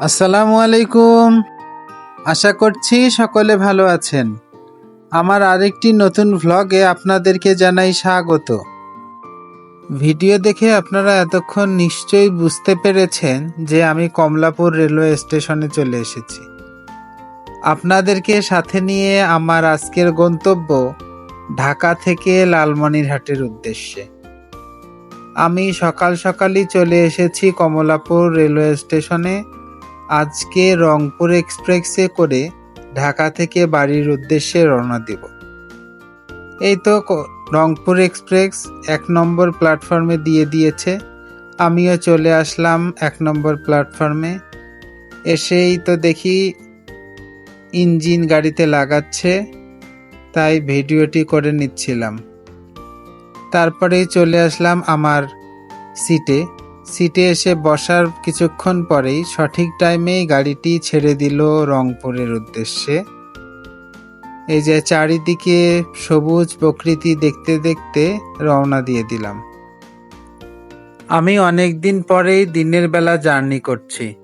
আসসালামু আলাইকুম। আশা করছি সকলে ভালো আছেন। আমার আরেকটি নতুন ভ্লগে আপনাদেরকে জানাই স্বাগত। ভিডিও দেখে আপনারা এতক্ষণ নিশ্চয়ই বুঝতে পেরেছেন যে আমি কমলাপুর রেলওয়ে স্টেশনে চলে এসেছি। আপনাদেরকে সাথে নিয়ে আমার আজকের গন্তব্য ঢাকা থেকে লালমনিরহাটের উদ্দেশ্যে। আমি সকাল সকালই চলে এসেছি কমলাপুর রেলওয়ে স্টেশনে। আজকে রংপুর এক্সপ্রেসে করে ঢাকা থেকে বাড়ির উদ্দেশ্যে রওনা দিব। এই তো রংপুর এক্সপ্রেস এক নম্বর প্ল্যাটফর্মে দিয়ে দিয়েছে। আমিও চলে আসলাম এক নম্বর প্ল্যাটফর্মে। এসেই তো দেখি ইঞ্জিন গাড়িতে লাগাচ্ছে, তাই ভিডিওটি করে নিচ্ছিলাম। তারপরেই চলে আসলাম আমার সিটে। সিটে এসে বসার কিছুক্ষণ পরেই সঠিক টাইমেই গাড়িটি ছেড়ে দিল রংপুরের উদ্দেশ্যে। এই যে চারিদিকে সবুজ প্রকৃতি দেখতে দেখতে রওনা দিয়ে দিলাম। আমি অনেক দিন পরেই দিনের বেলা জার্নি করছি।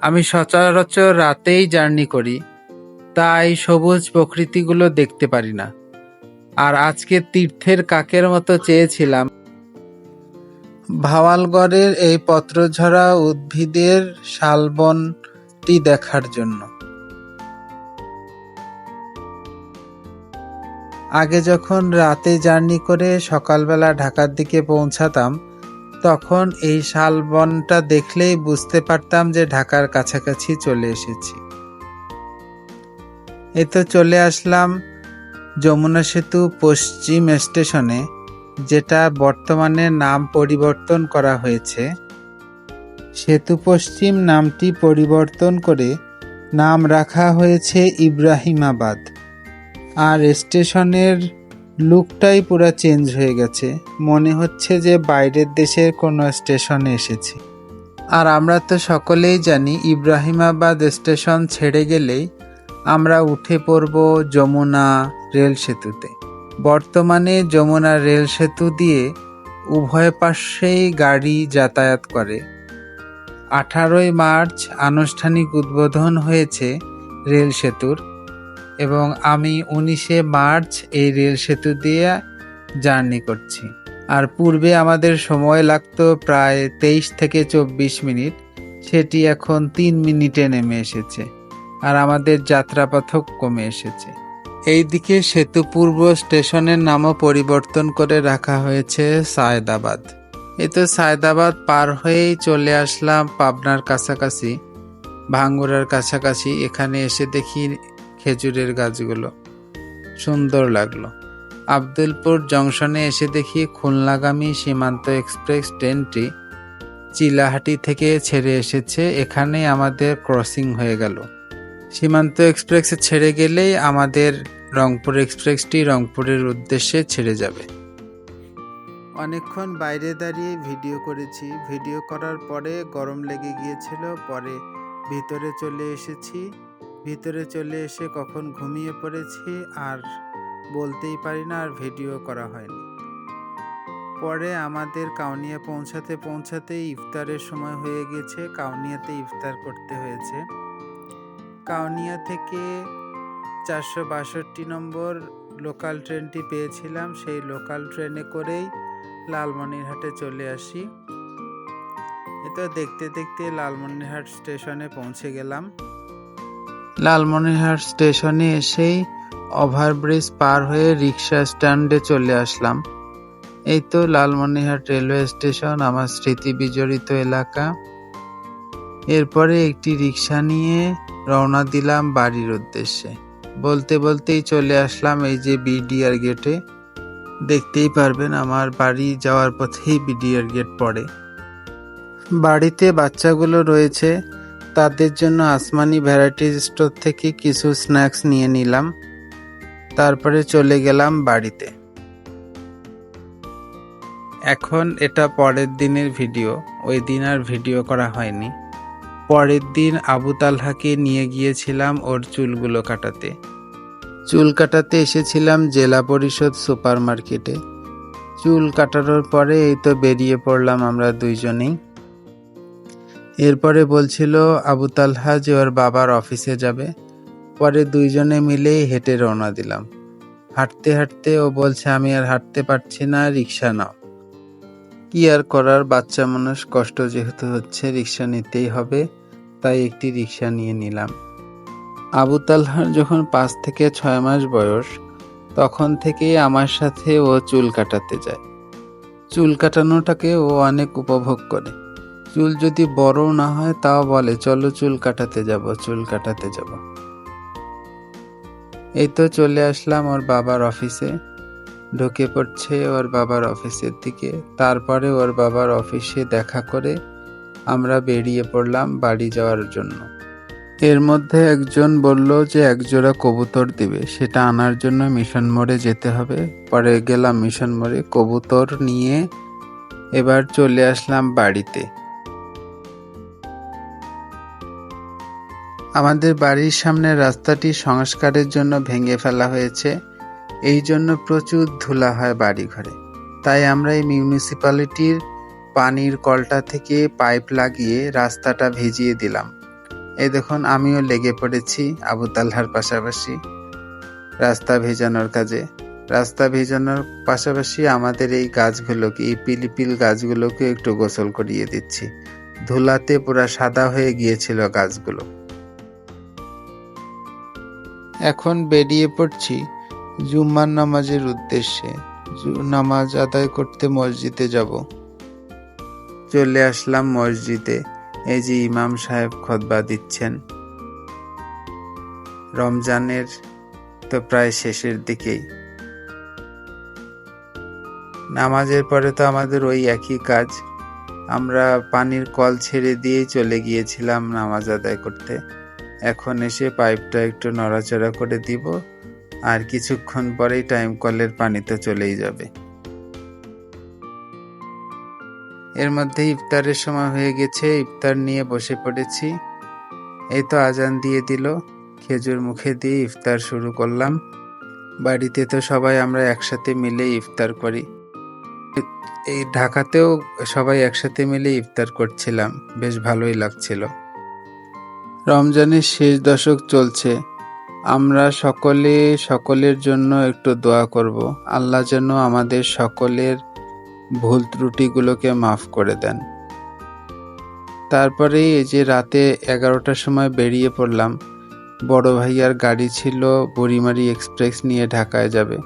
আমি সচরাচর রাতেই জার্নি করি, তাই সবুজ প্রকৃতিগুলো দেখতে পারি না। আর আজকে তীর্থের কাকের মতো চেয়েছিলাম ভাওয়ালগড়ের এই পত্রঝরা উদ্ভিদের শালবনটি দেখার জন্য। আগে যখন রাতে জার্নি করে সকালবেলা ঢাকার দিকে পৌঁছাতাম, তখন এই শালবনটা দেখলেই বুঝতে পারতাম যে ঢাকার কাছাকাছি চলে এসেছি। এই তো চলে আসলাম যমুনা সেতু পশ্চিম স্টেশনে যেটা বর্তমানে নাম পরিবর্তন করা হয়েছে। সেতু পশ্চিম নামটি পরিবর্তন করে নাম রাখা হয়েছে ইব্রাহিমাবাদ। আর স্টেশনের লুকটাই পুরো চেঞ্জ হয়ে গেছে। মনে হচ্ছে যে বাইরের দেশের কোনো স্টেশনে এসেছি। আর আমরা তো সকলেই জানি ইব্রাহিমাবাদ স্টেশন ছেড়ে গেলেই আমরা উঠে পড়ব যমুনা রেল সেতুতে। বর্তমানে যমুনা রেল সেতু দিয়ে উভয় পাশেই গাড়ি যাতায়াত করে। আঠারোই মার্চ আনুষ্ঠানিক উদ্বোধন হয়েছে রেল সেতুর এবং আমি উনিশে মার্চ এই রেল সেতু দিয়ে জার্নি করছি। আর পূর্বে আমাদের সময় লাগতো প্রায় তেইশ থেকে চব্বিশ মিনিট, সেটি এখন তিন মিনিটে নেমে এসেছে। আর আমাদের যাত্রাপথক কমে এসেছে। এইদিকে সেতু পূর্ব স্টেশনের নামও পরিবর্তন করে রাখা হয়েছে সায়দাবাদ। এই তো সায়দাবাদ পার হয়েই চলে আসলাম পাবনার কাছাকাছি, ভাঙ্গুরার কাছাকাছি। এখানে এসে দেখি খেজুরের গাছগুলো। সুন্দর লাগল। আব্দুলপুর জংশনে এসে দেখি খুলনাগামী সীমান্ত এক্সপ্রেস ট্রেনটি চিলাহাটি থেকে ছেড়ে এসেছে। এখানে আমাদের ক্রসিং হয়ে গেল। সীমান্ত এক্সপ্রেসে ছেড়ে গেলেই আমাদের রংপুর এক্সপ্রেসটি রংপুরের উদ্দেশ্যে ছেড়ে যাবে। অনেকক্ষণ বাইরে দাঁড়িয়ে ভিডিও করেছি। ভিডিও করার পরে গরম লেগে গিয়েছিল, পরে ভিতরে চলে এসেছি। ভিতরে চলে এসে কখন ঘুমিয়ে পড়েছি আর বলতেই পারি না, আর ভিডিও করা হয়নি। পরে আমাদের কাউনিয়া পৌঁছাতে পৌঁছাতে ইফতারের সময় হয়ে গেছে। কাউনিয়াতে ইফতার করতে হয়েছে। কাউনিয়া থেকে চারশো বাষট্টি নম্বর লোকাল ট্রেনটি পেয়েছিলাম। সেই লোকাল ট্রেনে করেই লালমনিরহাটে চলে আসি। এটা দেখতে দেখতে লালমনিরহাট স্টেশনে পৌঁছে গেলাম। লালমনিরহাট স্টেশনে এসেই ওভারব্রিজ পার হয়ে রিক্সা স্ট্যান্ডে চলে আসলাম। এই তো লালমনিরহাট রেলওয়ে স্টেশন, আমার স্মৃতি বিজড়িত এলাকা। এরপরে একটি রিক্সা নিয়ে রওনা দিলাম বাড়ির উদ্দেশ্যে। বলতে বলতেই চলে আসলাম এই যে বিডিআর গেটে দেখতেই পারবেন আমার বাড়ি যাওয়ার পথেই বিডিআর গেট পড়ে। বাড়িতে বাচ্চাগুলো রয়েছে, তাদের জন্য আসমানি ভ্যারাইটি স্টোর থেকে কিছু স্ন্যাক্স নিয়ে নিলাম। তারপরে চলে গেলাম বাড়িতে। এখন এটা পরের দিনের ভিডিও, ওই দিন আর ভিডিও করা হয়নি। পরের দিন আবু তালহাকে নিয়ে গিয়েছিলাম ওর চুলগুলো কাটাতে। চুল কাটাতে এসেছিলাম জেলা পরিষদ সুপার মার্কেটে চুল কাটানোর পরে এই তো বেরিয়ে পড়লাম আমরা দুইজনেই। এরপরে বলছিল আবু তালহা যে ওর বাবার অফিসে যাবে। পরে দুইজনে মিলেই হেঁটে রওনা দিলাম। হাঁটতে হাঁটতে ও বলছে, আমি আর হাঁটতে পারছি না, রিক্সা নাও। কি আর করার? বাচ্চা মানুষ কষ্ট যেহেতু হচ্ছে, রিক্সা নিতেই হবে, তাই একটি রিক্সা নিয়ে নিলাম। আবু তালহার যখন পাঁচ থেকে ছয় মাস বয়স, তখন থেকেই আমার সাথে ও চুল কাটাতে যায়। চুল কাটানোটাকে ও অনেক উপভোগ করে। চুল যদি বড় না হয়, তাও বলে, চলো চুল কাটাতে যাব, চুল কাটাতে যাব। এই তো চলে আসলাম ওর বাবার অফিসে। ঢুকে পড়ছে ওর বাবার অফিসের দিকে। তারপরে ওর বাবার অফিসে দেখা করে আমরা বেরিয়ে পড়লাম বাড়ি যাওয়ার জন্য। এর মধ্যে একজন বলল যে একজোড়া কবুতর দিবে। সেটা আনার জন্য মিশন মোড়ে যেতে হবে। পরে গেলাম মিশন মোড়ে কবুতর নিয়ে এবার চলে আসলাম বাড়িতে। আমাদের বাড়ির সামনে রাস্তাটি সংস্কারের জন্য ভেঙে ফেলা হয়েছে। এই জন্য প্রচুর ধুলা হয় বাড়ি ঘরে তাই আমরা এই মিউনিসিপ্যালিটির পানির কলটা থেকে পাইপ লাগিয়ে রাস্তাটা ভিজিয়ে দিলাম। এই দেখুন, আমিও লেগে পড়েছি আবু তাল্লার পাশাপাশি। রাস্তা ভেজানোর কাজে। রাস্তা ভেজানোর পাশাপাশি আমাদের এই গাছগুলোকে, এই পিলিপিল গাছগুলোকে একটু গোসল করিয়ে দিচ্ছি। ধুলাতে পুরা সাদা হয়ে গিয়েছিল গাছগুলো। এখন বেরিয়ে পড়ছি জুম্মার নামাজের উদ্দেশ্যে নামাজ আদায় করতে মসজিদে যাব। চলে আসলাম মসজিদে, এই যে ইমাম সাহেব খতবা দিচ্ছেন। রমজানের তো প্রায় শেষের দিকেই। নামাজের পরে তো আমাদের ওই একই কাজ। আমরা পানির কল ছেড়ে দিয়েই চলে গিয়েছিলাম নামাজ আদায় করতে। এখন এসে পাইপটা একটু নড়াচড়া করে দিব। আর কিছুক্ষণ পরেই টাইম কলের পানি তো চলেই যাবে। এর মধ্যে ইফতারের সময় হয়ে গেছে, ইফতার নিয়ে বসে পড়েছি। এই তো আজান দিয়ে দিল, খেজুর মুখে দিয়ে ইফতার শুরু করলাম। বাড়িতে তো সবাই আমরা একসাথে মিলে ইফতার করি। এই ঢাকাতেও সবাই একসাথে মিলে ইফতার করছিলাম, বেশ ভালোই লাগছিল। রমজানের শেষ দশক চলছে আমরা সকলে সকলের জন্য একটু দোয়া করব। আল্লাহ যেন আমাদের সকলের ভুল ত্রুটিগুলোকে মাফ করে দেন। তারপরে এই যে রাতে এগারোটার সময় বেরিয়ে পড়লাম, বড় ভাইয়ার গাড়ি ছিল বুড়িমারি এক্সপ্রেস নিয়ে ঢাকায় যাবে।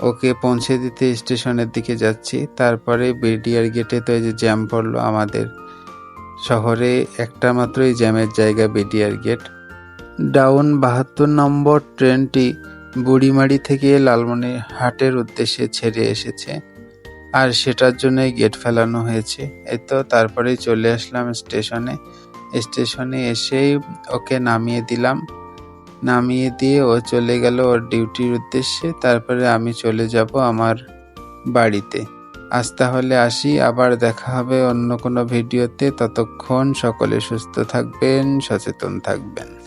ওকে পৌঁছে দিতে স্টেশনের দিকে যাচ্ছি। তারপরে বিডিআর গেটে তো এই যে জ্যাম পড়ল আমাদের। শহরে একটা মাত্রই জ্যামের জায়গা বিডিআর গেট। ডাউন বাহাত্তর নম্বর ট্রেনটি বুড়িমারি থেকে লালমনিরহাটের উদ্দেশ্যে ছেড়ে এসেছে আর সেটার জন্যই গেট ফেলানো হয়েছে। এই তো তারপরেই চলে আসলাম স্টেশনে। স্টেশনে এসেই ওকে নামিয়ে দিলাম। নামিয়ে দিয়ে ও চলে গেল ওর ডিউটির উদ্দেশ্যে। তারপরে আমি চলে যাব আমার বাড়িতে। আজ তাহলে আসি, আবার দেখা হবে অন্য কোনো ভিডিওতে। ততক্ষণ সকলে সুস্থ থাকবেন, সচেতন থাকবেন।